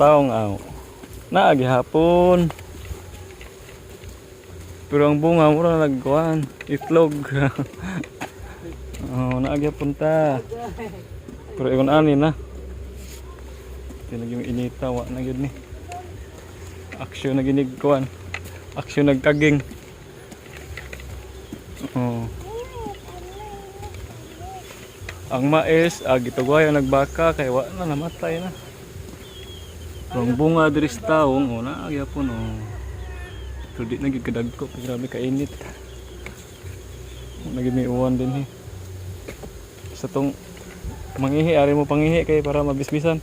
taong aw. Naagi hapon. Pero ang bunga mo na nagkuhan. Itlog. oh, naagi hapon ta. Pero ikon ani na. Tinag inita, wa na yun ni. Aksyon na ginigkuhan. Aksyon nagkaging. Oh. Ang mais, ah, gitugwayo nagbaka kay wa na namatay na. Ang bunga diri sa taong, oh, naagya po no. So di nagig kadagko, grabe ka init. Nagig may uwan din eh. Sa tong mangihi, ari mo pangihi kay para mabisbisan.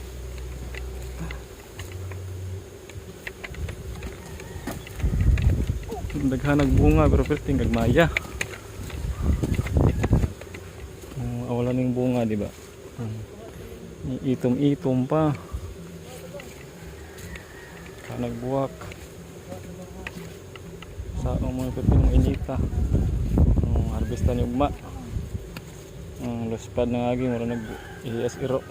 Daghanag bunga pero perting gagmaya. Oh, awala ning bunga, di ba? Itom-itom pa. Nagbuwak. Sa ang mga pepinong inita. Um, harvestan yung ugma. Um, luspad ng agi, mura nag ihiyas iro.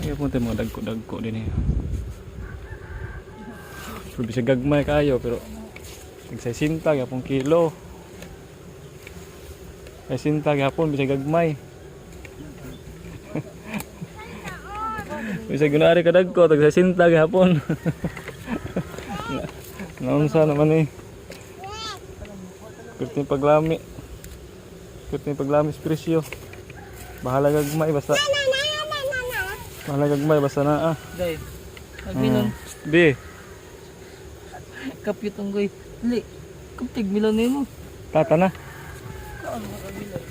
Ay, punta mga dagko-dagko din eh. Pero bisa gagmay kayo, pero Nagsasinta gyapon kilo. Nagsasinta gyapon bisa gagmay. Bisa gunari ka dagko nagsasinta gyapon. Naunsa naman eh. Kurtin paglami. Kurtin paglami presyo. Bahala gagmay basta. Bahala gagmay basta na ah. Guys, agminon, Di, kapit ang goy. Li, kaptig milan nimo. tata na. Mo kabilay.